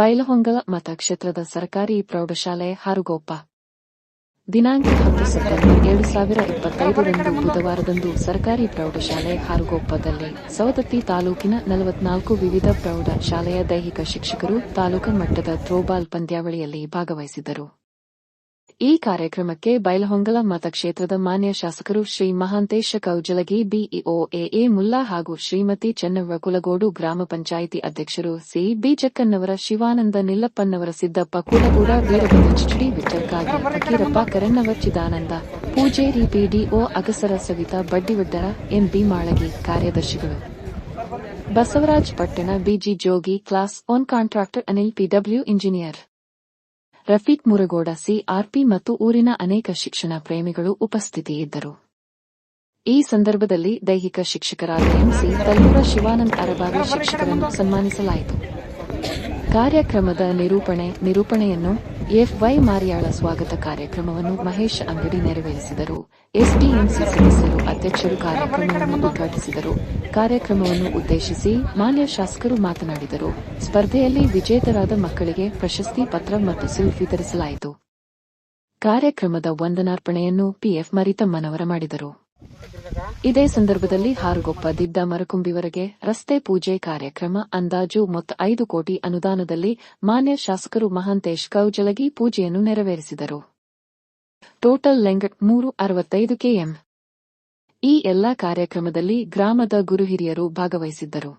ಬೈಲಹೊಂಗಲ ಮತಕ್ಷೇತ್ರದ ಸರ್ಕಾರಿ ಪ್ರೌಢಶಾಲೆ ಹಾರುಗೋಪ ದಿನಾಂಕ ಹತ್ತು ಸೆಪ್ಟೆಂಬರ್ ಎರಡು ಸಾವಿರ ಇಪ್ಪತ್ತೈದರಂದು ಬುಧವಾರದಂದು ಸರ್ಕಾರಿ ಪ್ರೌಢಶಾಲೆ ಹಾರುಗೋಪದಲ್ಲಿ ಸವದತ್ತಿ ತಾಲೂಕಿನ ನಲವತ್ನಾಲ್ಕು ವಿವಿಧ ಪ್ರೌಢಶಾಲೆಯ ದೈಹಿಕ ಶಿಕ್ಷಕರು ತಾಲೂಕು ಮಟ್ಟದ ಥ್ರೋಬಾಲ್ ಪಂದ್ಯಾವಳಿಯಲ್ಲಿ ಭಾಗವಹಿಸಿದರು ಈ ಕಾರ್ಯಕ್ರಮಕ್ಕೆ ಬೈಲಹೊಂಗಲ ಮತಕ್ಷೇತ್ರದ ಮಾನ್ಯ ಶಾಸಕರು ಶ್ರೀ ಮಹಾಂತೇಶ ಕೌಜಲಗಿ ಬಿಇಒ ಎಎ ಮುಲ್ಲಾ ಹಾಗೂ ಶ್ರೀಮತಿ ಚೆನ್ನವ್ವ ಕುಲಗೋಡು ಗ್ರಾಮ ಪಂಚಾಯಿತಿ ಅಧ್ಯಕ್ಷರು ಸಿ ಬಿ ಜಕ್ಕನ್ನವರ ಶಿವಾನಂದ ನಿಲ್ಲಪ್ಪನವರ ಸಿದ್ದಪ್ಪ ಕುಲಗೂಡ ವೀರಭದ್ರಿ ಚಿಚಡಿ ವಿಠಲ್ಕಾಗಿ ಫಕೀರಪ್ಪ ಕರಣ್ಣವರ್ ಚಿದಾನಂದ ಪೂಜೇರಿ ಪಿಡಿಒ ಅಗಸರ ಸವಿತಾ, ಬಡ್ಡಿವಡ್ಡರ ಎಂಬಿ ಮಾಳಗಿ ಕಾರ್ಯದರ್ಶಿಗಳು. Basavaraj Pattan BG Jogi, class one contractor Anil PW engineer. Rafiq Muragod, CRP ಮತ್ತು ಊರಿನ ಅನೇಕ ಶಿಕ್ಷಣ ಪ್ರೇಮಿಗಳು ಉಪಸ್ಥಿತಿಯಿದ್ದರು ಈ ಸಂದರ್ಭದಲ್ಲಿ ದೈಹಿಕ ಶಿಕ್ಷಕರಾದ ಎಂಸಿ ತಲ್ಲೂರ ಶಿವಾನಂದ್ ಅರಬಾವಿ ಶಿಕ್ಷಕರನ್ನು ಸನ್ಮಾನಿಸಲಾಯಿತು. ಕಾರ್ಯಕ್ರಮದ ನಿರೂಪಣೆ, ನಿರೂಪಣೆಯನ್ನು ಎಫ್ವೈ ಮಾರಿಯಾಳ ಸ್ವಾಗತ ಕಾರ್ಯಕ್ರಮವನ್ನು ಮಹೇಶ್ ಅಂಗಡಿ ನೆರವೇರಿಸಿದರು. ಎಸ್ಡಿಎಂಸಿ ಸದಸ್ಯರು ಅಧ್ಯಕ್ಷರು ಕಾರ್ಯಕ್ರಮವನ್ನು ಉದ್ಘಾಟಿಸಿದರು. ಕಾರ್ಯಕ್ರಮವನ್ನು ಉದ್ದೇಶಿಸಿ ಮಾನ್ಯ ಶಾಸಕರು ಮಾತನಾಡಿದರು. ಸ್ಪರ್ಧೆಯಲ್ಲಿ ವಿಜೇತರಾದ ಮಕ್ಕಳಿಗೆ ಪ್ರಶಸ್ತಿ ಪತ್ರ ಮತ್ತು ಸಿಲ್ ವಿತರಿಸಲಾಯಿತು ಕಾರ್ಯಕ್ರಮದ ವಂದನಾರ್ಪಣೆಯನ್ನು ಪಿಎಫ್ ಮರಿತಮ್ಮನವರ ಮಾಡಿದರು. ಇದೇ ಸಂದರ್ಭದಲ್ಲಿ ಹಾರುಗೊಪ್ಪ ದಿದ್ದ ಮರಕುಂಬಿವರೆಗೆ ರಸ್ತೆ ಪೂಜೆ ಕಾರ್ಯಕ್ರಮ ಅಂದಾಜು ಮೊತ್ತ ಐದು ಕೋಟಿ ಅನುದಾನದಲ್ಲಿ ಮಾನ್ಯ ಶಾಸಕರು ಮಹಾಂತೇಶ್ ಕೌಜಲಗಿ ಪೂಜೆಯನ್ನು ನೆರವೇರಿಸಿದರು. ಟೋಟಲ್ ಲೆಂಗಟ್ ಮೂರು ಅರವತ್ತೈದು ಕೆಎಂ. ಈ ಎಲ್ಲಾ ಕಾರ್ಯಕ್ರಮದಲ್ಲಿ ಗ್ರಾಮದ ಗುರುಹಿರಿಯರು ಭಾಗವಹಿಸಿದ್ದರು.